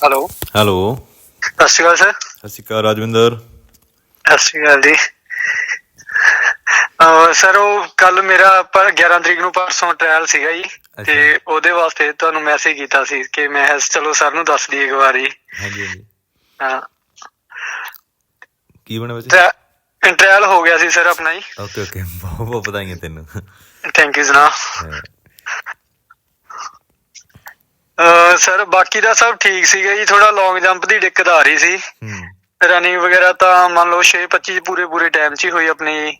Hello. Hello. ਸਤਿ ਸ਼੍ਰੀ ਅਕਾਲ sir. ਸਤਿ ਸ਼੍ਰੀ ਅਕਾਲ ਰਾਜਵਿੰਦਰ। ਸਤਿ ਸ਼੍ਰੀ ਅਕਾਲ ਜੀ। ਸਰ ਉਹ ਕੱਲ ਮੇਰਾ ਪਰ 11 ਤਰੀਕ ਨੂੰ ਪਰਸੋਂ ਟ੍ਰਾਇਲ ਸੀਗਾ ਜੀ। ਤੇ ਉਹਦੇ ਵਾਸਤੇ ਤੁਹਾਨੂੰ ਮੈਸੇਜ ਕੀਤਾ ਸੀ ਕਿ ਮੈਂ ਚਲੋ ਸਰ ਨੂੰ ਦੱਸ ਦਈਏ ਇੱਕ ਵਾਰੀ। ਹਾਂਜੀ ਹਾਂਜੀ। ਹਾਂ। ਕੀ ਬਣਿਆ ਬੱਚੇ ਟ੍ਰਾ- ਟ੍ਰਾਇਲ ਹੋ ਗਿਆ ਸੀ ਸਰ ਆਪਣਾ ਜੀ। Okay okay. ਬਹੁਤ ਬਹੁਤ ਵਧਾਈਆਂ ਤੈਨੂੰ। ਥੈਂਕ ਯੂ ਜਨਾਬ ਹਾਂ, ਅਹ ਸਰ ਬਾਕੀ ਦਾ ਸਭ ਠੀਕ ਸੀਗਾ ਜੀ ਥੋੜਾ ਲੌਂਗ ਜੰਪ ਦੀ ਦਿੱਕਤ ਆ ਰਹੀ ਸੀ। ਰਨਿੰਗ ਵਗੈਰਾ ਤਾਂ ਮੰਨ ਲਓ 6 25 ਪੂਰੇ ਪੂਰੇ ਟਾਈਮ 'ਚ ਹੀ ਹੋਈ ਆਪਣੀ।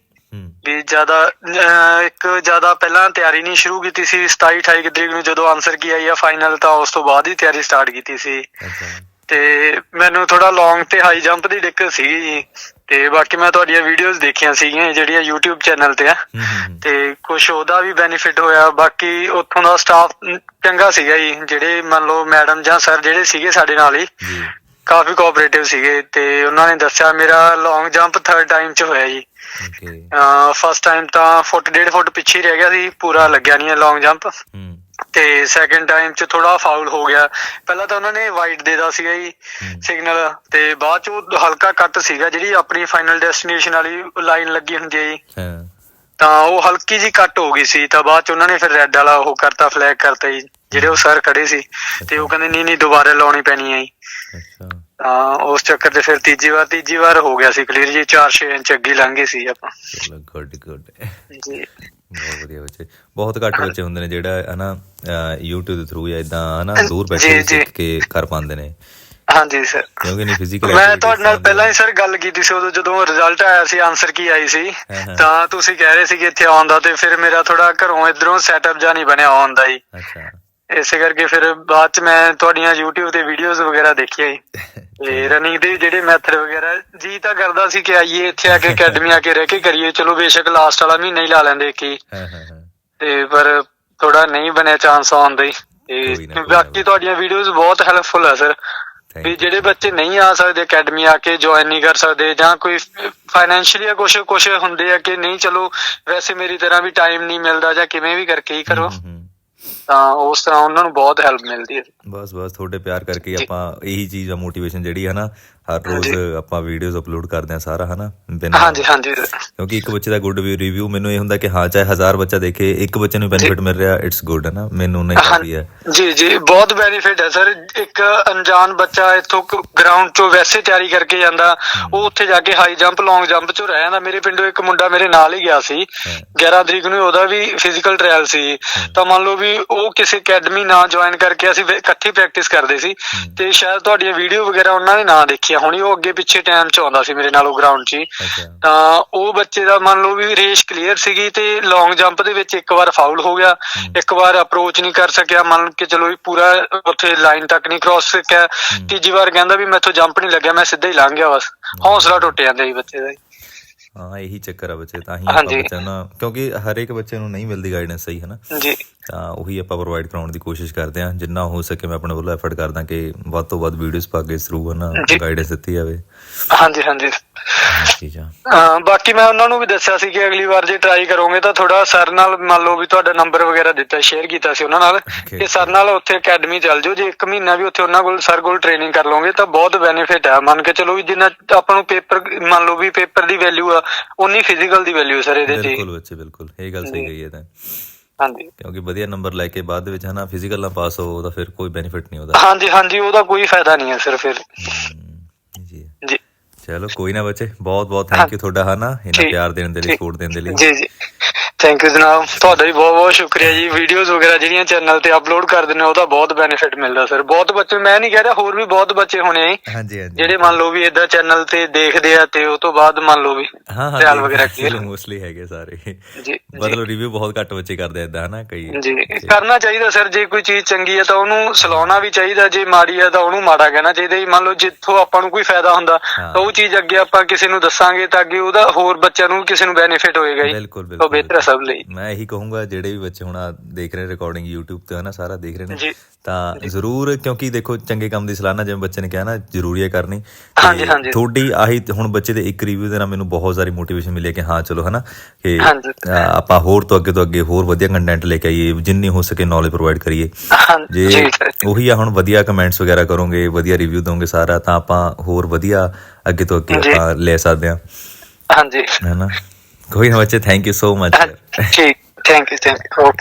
ਵੀ ਜ਼ਿਆਦਾ ਅਹ ਇੱਕ ਜ਼ਿਆਦਾ ਪਹਿਲਾਂ ਤਿਆਰੀ ਨਹੀਂ ਸ਼ੁਰੂ ਕੀਤੀ ਸੀ 27 28 ਤਰੀਕ ਨੂੰ ਜਦੋਂ ਆਨਸਰ ਕੀ ਆਈ ਆ ਫਾਈਨਲ ਤਾਂ ਉਸ ਤੋਂ ਬਾਅਦ ਹੀ ਤਿਆਰੀ ਸਟਾਰਟ ਕੀਤੀ ਸੀ। ਅੱਛਾ। ਤੇ ਮੈਨੂੰ ਥੋੜਾ ਲੌਂਗ ਤੇ ਹਾਈ ਜੰਪ ਦੀ ਦਿੱਕਤ ਸੀਗੀ ਜੀ। ਤੇ ਬਾਕੀ ਮੈਂ ਤੁਹਾਡੀਆਂ ਵੀਡੀਓਜ਼ ਦੇਖੀਆਂ ਸੀਗੀਆਂ ਜਿਹੜੀਆਂ YouTube ਚੈਨਲ ਤੇ ਆ। ਤੇ ਕੁਝ ਉਹਦਾ ਵੀ ਬੈਨੀਫਿਟ ਹੋਇਆ। ਬਾਕੀ ਉੱਥੋਂ ਦਾ ਸਟਾਫ ਚੰਗਾ ਸੀਗਾ ਜੀ ਜਿਹੜੇ ਮੰਨ ਲਓ ਮੈਡਮ ਜਾਂ ਸਰ ਜਿਹੜੇ ਸੀਗੇ ਸਾਡੇ ਨਾਲ ਹੀ ਕਾਫੀ ਕੋਆਪਰੇਟਿਵ ਸੀਗੇ। ਤੇ ਉਹਨਾਂ ਨੇ ਦੱਸਿਆ ਮੇਰਾ ਲੌਂਗ ਜੰਪ ਥਰਡ ਟਾਈਮ ਚ ਹੋਇਆ ਜੀ। ਓਕੇ ਫਸਟ ਟਾਈਮ ਤਾਂ ਫੁੱਟ ਡੇਢ ਫੁੱਟ ਪਿੱਛੇ ਹੀ ਰਹਿ ਗਿਆ ਸੀ ਪੂਰਾ ਲੱਗਿਆ ਨਹੀਂ ਲੌਂਗ ਜੰਪ ਹੂੰ। ਤੇ ਸੈਕੰਡ ਟਾਈਮ ਚ ਥੋੜਾ ਫਾਉਲ ਹੋ ਗਿਆ। ਪਹਿਲਾਂ ਤਾਂ ਉਹਨਾਂ ਨੇ ਵਾਈਟ ਦੇਦਾ ਸੀਗਾ ਜੀ। ਸਿਗਨਲ ਤੇ ਬਾਅਦ ਚ ਉਹ ਹਲਕਾ ਕੱਟ ਸੀਗਾ ਜਿਹੜੀ ਆਪਣੀ ਫਾਈਨਲ ਡੈਸਟੀਨੇਸ਼ਨ ਵਾਲੀ ਲਾਈਨ ਲੱਗੀ ਹੁੰਦੀ ਹੈ ਜੀ। ਤਾਂ ਉਹ ਹਲਕੀ ਜੀ ਕੱਟ ਹੋ ਗਈ ਸੀ ਤਾਂ ਬਾਅਦ ਚ ਉਹਨਾਂ ਨੇ ਫਿਰ ਰੈੱਡ ਵਾਲਾ ਉਹ ਕਰਤਾ ਫਲੈਗ ਕਰਤਾ ਜੀ ਜਿਹੜੇ ਉਹ ਸਰ ਖੜੇ ਸੀ। ਤੇ ਉਹ ਕਹਿੰਦੇ ਨਹੀਂ ਨਹੀਂ ਦੁਬਾਰਾ ਲਾਉਣੀ ਪੈਣੀ ਹੈ ਜੀ। ਅੱਛਾ। ਤਾਂ ਉਸ ਚੱਕਰ 'ਚ ਫਿਰ ਤੀਜੀ ਵਾਰ ਤੀਜੀ ਵਾਰ ਹੋ ਗਿਆ ਸੀ ਕਲੀਅਰ ਜੀ 4-6 ਇੰਚ ਅੱਗੇ ਲੰਘ ਸੀ ਆਪਾਂ। ਚਲੋ ਗੁੱਡ ਗੁੱਡ ਜੀ। ਬਹੁਤ ਵਧੀਆ ਬੱਚੇ। ਬਹੁਤ ਘੱਟ ਬੱਚੇ ਹੁੰਦੇ ਨੇ ਜਿਹੜਾ ਹਨਾ YouTube ਦੇ ਥਰੂ ਜਾਂ ਇਦਾਂ ਹਨਾ ਦੂਰ ਬੈਠੇ। ਸਿੱਖ ਕੇ ਕਰ ਪਾਉਂਦੇ ਨੇ। ਹਾਂਜੀ ਸਰ ਕਿਉਂਕਿ ਨਹੀਂ ਫਿਜ਼ੀਕਲ ਮੈਂ ਤੁਹਾਡੇ ਨਾਲ ਪਹਿਲਾਂ ਹੀ ਸਰ ਗੱਲ ਕੀਤੀ ਸੀ ਉਦੋਂ ਜਦੋਂ ਰਿਜ਼ਲਟ ਆਇਆ ਸੀ ਆਨਸਰ ਕੀ ਆਈ ਸੀ ਹਾਂ, ਹਾਂ। ਤਾਂ ਤੁਸੀਂ ਕਹਿ ਰਹੇ ਸੀ ਕਿ ਇੱਥੇ ਆਉਣ ਦਾ ਤੇ ਫਿਰ ਮੇਰਾ ਥੋੜਾ ਘਰੋਂ ਇਧਰੋਂ ਸੈਟਅਪ ਜਾਂ ਨਹੀਂ ਬਣਿਆ ਆਉਣ ਦਾ ਜੀ। ਅੱਛਾ। ਇਸੇ ਕਰਕੇ ਫਿਰ ਬਾਅਦ ਚ ਮੈਂ ਤੁਹਾਡੀਆਂ YouTube ਤੇ ਵੀਡੀਓਜ਼ ਵਗੈਰਾ ਦੇਖੀਆਂ ਜੀ। ਤੇ ਰਨਿੰਗ ਦੇ ਜਿਹੜੇ ਮੈਥਡ ਵਗੈਰਾ ਜੀ ਤਾਂ ਕਰਦਾ ਸੀ ਕਿ ਆਈਏ ਇੱਥੇ ਆ ਕੇ ਅਕੈਡਮੀ ਆ ਕੇ ਰਹਿ ਕੇ ਕਰੀਏ। ਚਲੋ ਬੇਸ਼ੱਕ ਲਾਸਟ ਵਾਲਾ ਮਹੀਨਾ ਹੀ ਲਾ ਲੈਂਦੇ ਕੀ ਹਾਂ। ਹਾਂ ਹਾਂ ਤੇ ਪਰ ਥੋੜਾ ਨਹੀਂ ਬਣਿਆ ਚਾਂਸ ਆਉਣ ਦਾ। ਤੇ। ਬਾਕੀ ਤੁਹਾਡੀਆਂ ਵੀਡੀਓਜ਼ ਬਹੁਤ ਹੈਲਪਫੁਲ ਆ ਸਰ ਵੀ. ਜਿਹੜੇ ਬੱਚੇ ਨਹੀਂ ਆ ਸਕਦੇ ਅਕੈਡਮੀ ਆ ਕੇ ਜੁਆਇਨ ਨਹੀਂ ਕਰ ਸਕਦੇ ਜਾਂ ਕੋਈ ਫਾਈਨੈਂਸ਼ੀਅਲੀ ਕੁਝ ਕੁਝ ਹੁੰਦੇ ਆ ਕਿ ਨਹੀਂ ਚਲੋ ਵੈਸੇ ਮੇਰੀ ਤਰ੍ਹਾਂ ਵੀ ਟਾਈਮ ਨਹੀਂ ਮਿਲਦਾ ਜਾਂ ਕਿਵੇਂ ਵੀ ਕਰਕੇ ਹੀ ਕਰੋ। ਤਾਂ ਉਸ ਤਰ੍ਹਾਂ ਉਹਨਾਂ ਨੂੰ ਬਹੁਤ ਹੈਲਪ ਮਿਲਦੀ ਹੈ। ਬਸ ਬਸ ਤੁਹਾਡੇ ਪਿਆਰ ਕਰਕੇ। ਆਪਾਂ ਇਹੀ ਚੀਜ਼ ਆ ਮੋਟੀਵੇਸ਼ਨ ਜਿਹੜੀ ਹੈ ਨਾ ਹਰ ਰੋਜ਼। ਆਪਾਂ ਵੀਡੀਓਜ਼ ਅਪਲੋਡ ਕਰਦੇ ਆ ਸਾਰਾ ਹਨਾ? ਹਾਂਜੀ ਹਾਂਜੀ। ਕਿਉਂਕਿ ਇੱਕ ਬੱਚੇ ਦਾ ਗੁੱਡ ਰਿਵਿਊ ਮੈਨੂੰ ਇਹ ਹੁੰਦਾ ਕਿ ਹਾਂ ਚਾਹੇ ਹਜ਼ਾਰ ਬੱਚਾ ਦੇਖੇ ਇੱਕ ਬੱਚੇ ਨੂੰ ਬੈਨੀਫਿਟ ਮਿਲ ਰਿਹਾ ਇਟਸ ਗੁੱਡ ਹੈ ਨਾ ਮੈਨੂੰ ਨਹੀਂ ਕਾਫੀ ਹੈ ਜੀ ਜੀ ਬਹੁਤ ਬੈਨੀਫਿਟ ਹੈ ਸਰ। ਇੱਕ ਅਣਜਾਣ ਬੱਚਾ ਇੱਥੋਂ ਗਰਾਊਂਡ ਚੋਂ ਵੈਸੇ ਤਿਆਰੀ ਕਰਕੇ ਜਾਂਦਾ ਉਹ ਉੱਥੇ ਜਾ ਕੇ ਹਾਈ ਜੰਪ ਲੌਂਗ ਜੰਪ ਚੋਂ ਰਹਿ ਜਾਂਦਾ। ਮੇਰੇ ਪਿੰਡੋਂ ਇੱਕ ਮੁੰਡਾ ਮੇਰੇ ਨਾਲ ਹੀ ਗਿਆ ਸੀ। ਹਾਂ। 11 ਤਰੀਕ ਨੂੰ ਉਹਦਾ ਵੀ ਫਿਜ਼ੀਕਲ ਟ੍ਰਾਇਲ ਸੀ। ਤਾਂ ਮੰਨ ਲਓ ਵੀ ਉਹ ਕਿਸੇ ਅਕੈਡਮੀ ਨਾ ਜੁਆਇਨ ਕਰਕੇ ਅਸੀਂ ਇਕੱਠੀ ਪ੍ਰੈਕਟਿਸ ਕਰਦੇ ਸੀ ਤੇ ਸ਼ਾਇਦ ਤੁਹਾਡੀਆਂ ਵੀਡੀਓ ਵਗੈਰਾ ਉਹਨਾਂ ਨੇ ਨਾ ਦੇਖੀਆਂ ਹੋਣੀ ਉਹ ਅੱਗੇ ਪਿੱਛੇ ਟਾਈਮ ਚ ਆਉਂਦਾ ਸੀ ਮੇਰੇ ਨਾਲ ਉਹ ਗਰਾਊਂਡ 'ਚ ਤਾਂ ਉਹ ਬੱਚੇ ਦਾ ਮੰਨ ਲਓ ਵੀ ਰੇਸ ਕਲੀਅਰ ਸੀਗੀ ਤੇ ਲੌਂਗ ਜੰਪ ਦੇ ਵਿੱਚ ਇੱਕ ਵਾਰ ਫਾਉਲ ਹੋ ਗਿਆ ਇੱਕ ਵਾਰ ਅਪਰੋਚ ਨਹੀਂ ਕਰ ਸਕਿਆ ਮੰਨ ਕੇ ਚਲੋ ਵੀ ਪੂਰਾ ਉੱਥੇ ਲਾਈਨ ਤੱਕ ਨਹੀਂ ਕ੍ਰਾਸ ਸਕਿਆ। ਤੀਜੀ ਵਾਰ ਕਹਿੰਦਾ ਵੀ ਮੈਥੋਂ ਜੰਪ ਨਹੀਂ ਲੱਗਿਆ ਮੈਂ ਸਿੱਧਾ ਹੀ ਲੰਘ ਗਿਆ ਬਸ। ਹੌਸਲਾ ਟੁੱਟ ਜਾਂਦਾ ਜੀ ਬੱਚੇ ਦਾ। ਹਾਂ ਇਹੀ ਚੱਕਰ ਆ ਬੱਚੇ ਤਾਂ ਹੀ ਆਪਾਂ। ਬੱਚਿਆਂ ਨੂੰ ਕਿਉਂਕਿ ਹਰ ਇੱਕ ਬੱਚੇ ਨੂੰ ਨਹੀਂ ਮਿਲਦੀ ਗਾਈਡੈਂਸ ਸਹੀ ਹੈ ਨਾ ਜੀ। ਤਾਂ ਉਹੀ ਆਪਾਂ ਪ੍ਰੋਵਾਈਡ ਕਰਾਉਣ ਦੀ ਕੋਸ਼ਿਸ਼ ਕਰਦੇ ਹਾਂ ਜਿੰਨਾ ਹੋ ਸਕੇ ਮੈਂ ਆਪਣੇ ਵੱਲੋਂ ਐਫਰਟ ਕਰਦਾ ਕਿ ਵੱਧ ਤੋਂ ਵੱਧ ਵੀਡੀਓਜ਼ ਪਾ ਕੇ ਥਰੂ ਨਾ ਜੀ। ਗਾਈਡੈਂਸ ਦਿੱਤੀ ਜਾਵੇ ਹਾਂਜੀ ਹਾਂਜੀ ਠੀਕ ਆ ਬਾਕੀ ਮੈਂ ਉਹਨਾਂ ਨੂੰ ਵੀ ਦੱਸਿਆ ਸੀ ਕਿ ਅਗਲੀ ਵਾਰ ਜੇ ਟਰਾਈ ਕਰੋਗੇ ਤਾਂ ਥੋੜਾ ਸਰ ਨਾਲ ਮੰਨ ਲਓ ਵੀ ਤੁਹਾਡਾ ਨੰਬਰ ਵਗੈਰਾ ਦਿੱਤਾ ਸ਼ੇਅਰ ਕੀਤਾ ਸੀ ਉਹਨਾਂ ਨਾਲ. ਕਿ ਸਰ ਨਾਲ ਉੱਥੇ ਅਕੈਡਮੀ ਚੱਲ ਜਾਓ ਜੇ ਇੱਕ ਮਹੀਨਾ ਵੀ ਉੱਥੇ ਉਹਨਾਂ ਕੋਲ ਸਰ ਕੋਲ ਟ੍ਰੇਨਿੰਗ ਕਰ ਲਓਗੇ ਤਾਂ ਬਹੁਤ ਬੈਨੀਫਿਟ ਹੈ ਮੰਨ ਕੇ ਚਲੋ ਵੀ ਜਿੰਨਾ ਆਪਾਂ ਨੂੰ ਪੇਪਰ ਮੰਨ ਲਓ ਵੀ ਪੇਪਰ ਦੀ ਵੈਲਿਊ ਆ ਉਨੀ ਫਿਜ਼ੀਕਲ ਦੀ ਵੈਲਿਊ ਸਰ ਇਹਦੇ ਹੀ। ਬਿਲਕੁਲ ਬੱਚੇ ਬਿਲਕੁਲ ਇਹ ਗੱਲ ਸਹੀ। ਗਈ ਹੈ ਤਾਂ ਹਾਂਜੀ। ਕਿਉਂਕਿ ਵਧੀਆ ਨੰਬਰ ਲੈ ਕੇ ਬਾਅਦ ਦੇ ਵਿੱਚ ਹਨਾ ਫਿਜ਼ੀਕਲ ਨਾ ਪਾਸ ਹੋ ਉਹਦਾ ਫਿਰ ਕੋਈ ਬੈਨੀਫਿਟ ਨਹੀਂ ਉਹਦਾ। ਹਾਂਜੀ ਹਾਂਜੀ ਉਹਦਾ ਕੋਈ ਫਾਇਦਾ ਨਹੀਂ ਹੈ ਸਰ ਫਿਰ ਜੀ। ਜੀ। ਚਲੋ ਕੋਈ ਨਾ ਬੱਚੇ ਬਹੁਤ ਬਹੁਤ ਥੈਂਕ ਯੂ ਤੁਹਾਡਾ ਹਨਾ ਠੀਕ, ਪਿਆਰ ਦੇਣ ਦੇ ਲਈ। ਸਪੋਰਟ ਦੇਣ ਦੇ ਲਈ। ਜੀ ਜੀ। ਥੈਂਕ ਯੂ ਜਨਾਬ। ਤੁਹਾਡਾ ਵੀ ਬਹੁਤ ਬਹੁਤ ਸ਼ੁਕਰੀਆ ਜੀ। ਵੀਡੀਓਜ਼ ਵਗੈਰਾ ਜਿਹੜੀਆਂ ਚੈਨਲ ਤੇ ਅਪਲੋਡ ਕਰ ਦਿੰਦੇ ਹੋ ਉਹਦਾ ਬਹੁਤ ਬੈਨੀਫਿਟ ਮਿਲਦਾ ਸਰ ਬਹੁਤ ਬੱਚੇ ਮੈਂ ਨਹੀਂ ਕਹਿ ਰਿਹਾ ਹੋਰ ਵੀ ਬਹੁਤ ਬੱਚੇ ਹੋਣੇ ਆ ਜੀ, ਹਾਂਜੀ ਹਾਂਜੀ। ਜਿਹੜੇ ਮੰਨ ਲਓ ਵੀ ਇਦਾਂ ਚੈਨਲ ਤੇ ਦੇਖਦੇ ਆ ਤੇ ਉਹ ਤੋਂ ਬਾਅਦ ਮੰਨ ਲਓ ਵੀ ਹਾਂ ਹਾਂ trial ਵਗੈਰਾ ਮੋਸਟਲੀ ਹੈਗੇ ਸਾਰੇ। ਜੀ ਮਤਲਬ ਰਿਵਿਊ ਬਹੁਤ ਘੱਟ ਬੱਚੇ ਕਰਦੇ ਏਦਾਂ ਹਨਾ ਕਈ ਜੀ ਕਰਨਾ ਚਾਹੀਦਾ ਸਰ ਜੇ ਕੋਈ ਚੀਜ਼ ਚੰਗੀ ਹੈ ਤਾਂ ਉਹਨੂੰ ਸਲਾਉਣਾ ਵੀ ਚਾਹੀਦਾ ਜੇ ਮਾੜੀ ਹੈ ਤਾਂ ਉਹਨੂੰ ਮਾੜਾ ਕਹਿਣਾ ਚਾਹੀਦਾ ਜੀ। ਮੰਨ ਲਓ ਜਿੱਥੋਂ ਆਪਾਂ ਨੂੰ ਕੋਈ ਫਾਇਦਾ ਹੁੰਦਾ ਹਾਂ। ਉਹ ਚੀਜ਼ ਅੱਗੇ ਆਪਾਂ ਕਿਸੇ ਨੂੰ ਦੱਸਾਂਗੇ ਤਾਂ ਅੱਗੇ ਉਹਦਾ ਹੋਰ ਬੱਚਿਆਂ ਨੂੰ ਕਿਸੇ ਨੂੰ ਬੈਨੀਫਿਟ ਹੋਏਗਾ ਜੀ। ਬਿਲਕੁਲ ਬਿਲਕੁਲ। ਬਿਹਤਰ ਸਭ ਲਈ। ਮੈਂ ਇਹੀ ਕਹੂੰਗਾ ਜਿਹੜੇ ਵੀ ਬੱਚੇ ਹੁਣ ਆਹ ਦੇਖ ਰਹੇ ਰਿਕਾਰਡਿੰਗ YouTube ਤੇ ਹਨਾ ਸਾਰਾ ਦੇਖ ਰਹੇ ਨੇ ਤਾਂ ਜ਼ਰੂਰ ਕਿਉਂਕਿ ਦੇਖੋ ਚੰਗੇ ਕੰਮ ਦੀ ਸਲਾਹ ਨਾ ਜਿਵੇਂ ਬੱਚੇ ਨੇ ਕਿਹਾ ਨਾ ਜ਼ਰੂਰੀ ਹੈ ਕਰਨੀ। ਹਾਂਜੀ, ਹਾਂਜੀ। ਤੁਹਾਡੀ ਆਹੀ ਹੁਣ ਬੱਚੇ ਦੇ ਇੱਕ ਰਿਵਿਊ ਦੇ ਨਾਲ ਮੈਨੂੰ ਬਹੁਤ ਸਾਰੀ ਮੋਟੀਵੇਸ਼ਨ ਮਿਲੀ ਕਿ ਹਾਂ ਚਲੋ ਹਨਾ ਕਿ ਆਪਾਂ ਹੋਰ ਤੋਂ ਅੱਗੇ ਤੋਂ ਅੱਗੇ ਹੋਰ ਵਧੀਆ ਕੰਟੈਂਟ ਲੈ ਕੇ ਆਈਏ ਜਿੰਨੀ ਹੋ ਸਕੇ ਨੌਲੇਜ ਪ੍ਰੋਵਾਈਡ ਕਰੀਏ। ਜੇ ਉਹੀ ਆ ਹੁਣ ਵਧੀਆ ਕਮੈਂਟਸ ਵਗੈਰਾ ਕਰੋਗੇ ਵਧੀਆ ਰਿਵਿਊ ਦੋਗੇ ਸਾਰਾ ਤਾਂ ਆਪਾਂ ਹੋਰ ਵਧੀਆ ਅੱਗੇ ਤੋਂ ਅੱਗੇ ਲੈ ਸਕਦੇ ਹਾਂ। ਹਾਂਜੀ। ਹੈਨਾ? ਕੋਈ ਨਾ ਬੱਚੇ ਥੈਂਕ ਯੂ ਸੋ ਮਚ ਠੀਕ ਥੈਂਕ ਯੂ ਥੈਂਕ ਯੂ